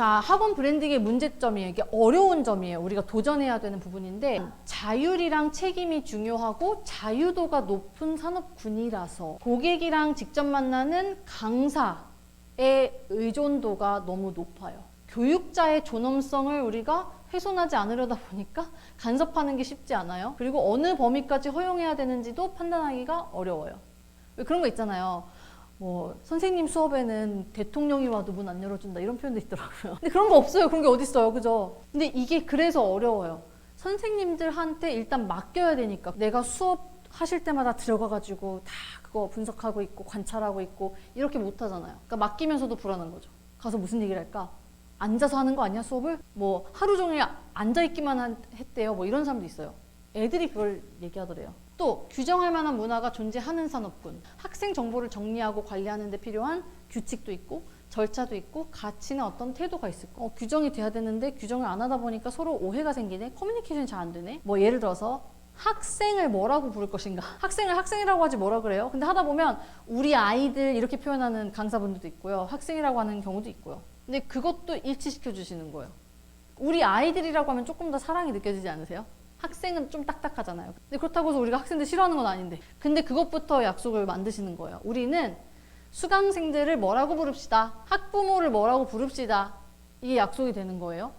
자, 학원 브랜딩의 문제점이에요. 이게 어려운 점이에요. 우리가 도전해야 되는 부분인데 자율이랑 책임이 중요하고 자유도가 높은 산업군이라서 고객이랑 직접 만나는 강사의 의존도가 너무 높아요. 교육자의 존엄성을 우리가 훼손하지 않으려다 보니까 간섭하는 게 쉽지 않아요. 그리고 어느 범위까지 허용해야 되는지도 판단하기가 어려워요. 왜 그런 거 있잖아요. 뭐 선생님 수업에는 대통령이 와도 문 안 열어준다 이런 표현도 있더라고요. 근데 그런 거 없어요. 그런 게 어디 있어요, 그죠? 근데 이게 그래서 어려워요. 선생님들한테 일단 맡겨야 되니까 내가 수업 하실 때마다 들어가가지고 다 그거 분석하고 있고 관찰하고 있고 이렇게 못 하잖아요. 그러니까 맡기면서도 불안한 거죠. 가서 무슨 얘기를 할까? 앉아서 하는 거 아니야 수업을? 뭐 하루 종일 앉아 있기만 한- 했대요. 뭐 이런 사람도 있어요. 애들이 그걸 얘기하더래요. 또 규정할 만한 문화가 존재하는 산업군. 학생 정보를 정리하고 관리하는 데 필요한 규칙도 있고 절차도 있고 가치나 어떤 태도가 있을 거. 어, 규정이 돼야 되는데 규정을 안 하다 보니까 서로 오해가 생기네. 커뮤니케이션이 잘 안 되네. 뭐 예를 들어서 학생을 뭐라고 부를 것인가? 학생을 학생이라고 하지 뭐라 그래요? 근데 하다 보면 우리 아이들 이렇게 표현하는 강사분들도 있고요. 학생이라고 하는 경우도 있고요. 근데 그것도 일치시켜 주시는 거예요. 우리 아이들이라고 하면 조금 더 사랑이 느껴지지 않으세요? 학생은 좀 딱딱하잖아요. 근데 그렇다고 해서 우리가 학생들 싫어하는 건 아닌데. 근데 그것부터 약속을 만드시는 거예요. 우리는 수강생들을 뭐라고 부릅시다. 학부모를 뭐라고 부릅시다. 이게 약속이 되는 거예요.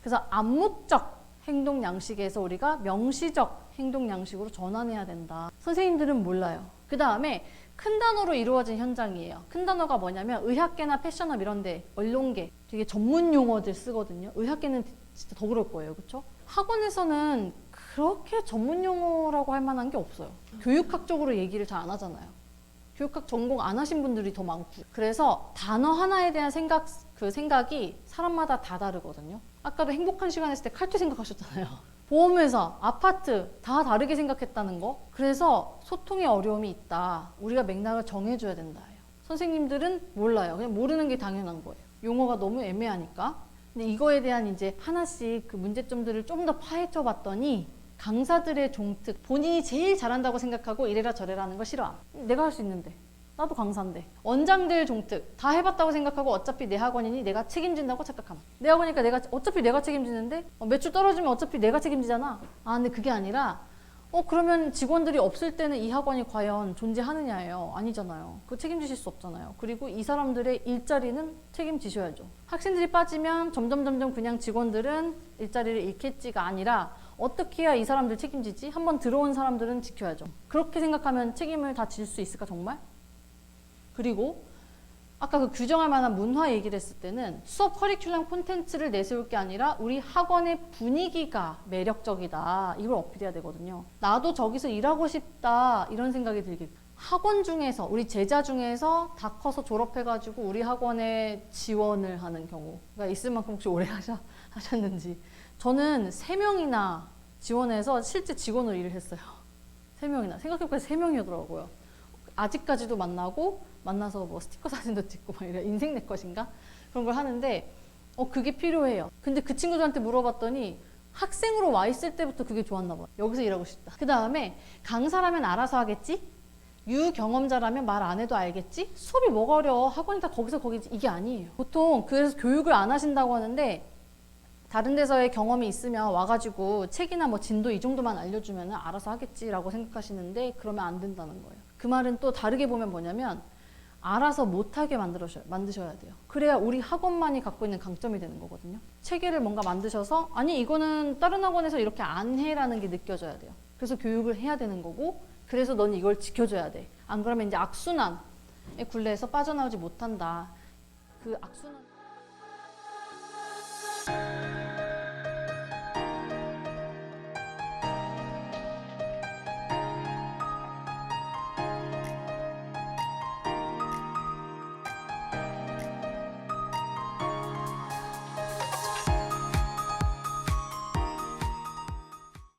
그래서 암묵적 행동 양식에서 우리가 명시적 행동 양식으로 전환해야 된다. 선생님들은 몰라요. 그 다음에 큰 단어로 이루어진 현장이에요. 큰 단어가 뭐냐면 의학계나 패션업 이런데 언론계 되게 전문 용어들 쓰거든요. 의학계는 진짜 더 그럴 거예요, 그렇죠? 학원에서는 그렇게 전문 용어라고 할 만한 게 없어요. 교육학적으로 얘기를 잘 안 하잖아요. 교육학 전공 안 하신 분들이 더 많고 그래서 단어 하나에 대한 생각 그 생각이 사람마다 다 다르거든요. 아까도 행복한 시간 했을 때 칼퇴 생각하셨잖아요. 보험회사, 아파트 다 다르게 생각했다는 거. 그래서 소통의 어려움이 있다. 우리가 맥락을 정해줘야 된다. 선생님들은 몰라요. 그냥 모르는 게 당연한 거예요. 용어가 너무 애매하니까. 근데 이거에 대한 이제 하나씩 그 문제점들을 좀 더 파헤쳐 봤더니 강사들의 종특 본인이 제일 잘한다고 생각하고 이래라 저래라 하는 거 싫어. 내가 할 수 있는데. 나도 강사인데. 원장들 종특 다 해봤다고 생각하고 어차피 내 학원이니 내가 책임진다고 착각함. 내 학원이니까 내가 어차피 내가 책임지는데 어, 매출 떨어지면 어차피 내가 책임지잖아. 아 근데 그게 아니라 어 그러면 직원들이 없을 때는 이 학원이 과연 존재하느냐예요. 아니잖아요. 그 책임지실 수 없잖아요. 그리고 이 사람들의 일자리는 책임지셔야죠. 학생들이 빠지면 점점 점점 그냥 직원들은 일자리를 잃겠지가 아니라 어떻게 해야 이 사람들 책임지지? 한번 들어온 사람들은 지켜야죠. 그렇게 생각하면 책임을 다 질 수 있을까 정말? 그리고 아까 그 규정할 만한 문화 얘기를 했을 때는 수업 커리큘럼 콘텐츠를 내세울 게 아니라 우리 학원의 분위기가 매력적이다. 이걸 어필해야 되거든요. 나도 저기서 일하고 싶다. 이런 생각이 들게. 학원 중에서, 우리 제자 중에서 다 커서 졸업해가지고 우리 학원에 지원을 하는 경우가 있을 만큼 혹시 오래 하셔, 하셨는지. 저는 세명이나 지원해서 실제 직원으로 일을 했어요. 세명이나 생각해보니까 세명이더라고요 아직까지도 만나고 만나서 뭐 스티커 사진도 찍고 막 이래 인생 내 것인가 그런 걸 하는데 어 그게 필요해요. 근데 그 친구들한테 물어봤더니 학생으로 와 있을 때부터 그게 좋았나 봐요. 여기서 일하고 싶다. 그 다음에 강사라면 알아서 하겠지? 유경험자라면 말 안 해도 알겠지? 수업이 뭐가 어려워? 학원이 다 거기서 거기지? 이게 아니에요. 보통 그래서 교육을 안 하신다고 하는데 다른 데서의 경험이 있으면 와가지고 책이나 뭐 진도 이 정도만 알려주면 알아서 하겠지라고 생각하시는데 그러면 안 된다는 거예요. 그 말은 또 다르게 보면 뭐냐면 알아서 못하게 만들어셔, 만드셔야 돼요. 그래야 우리 학원만이 갖고 있는 강점이 되는 거거든요. 체계를 뭔가 만드셔서 아니 이거는 다른 학원에서 이렇게 안 해라는 게 느껴져야 돼요. 그래서 교육을 해야 되는 거고 그래서 넌 이걸 지켜줘야 돼. 안 그러면 이제 악순환의 굴레에서 빠져나오지 못한다. 그 악순환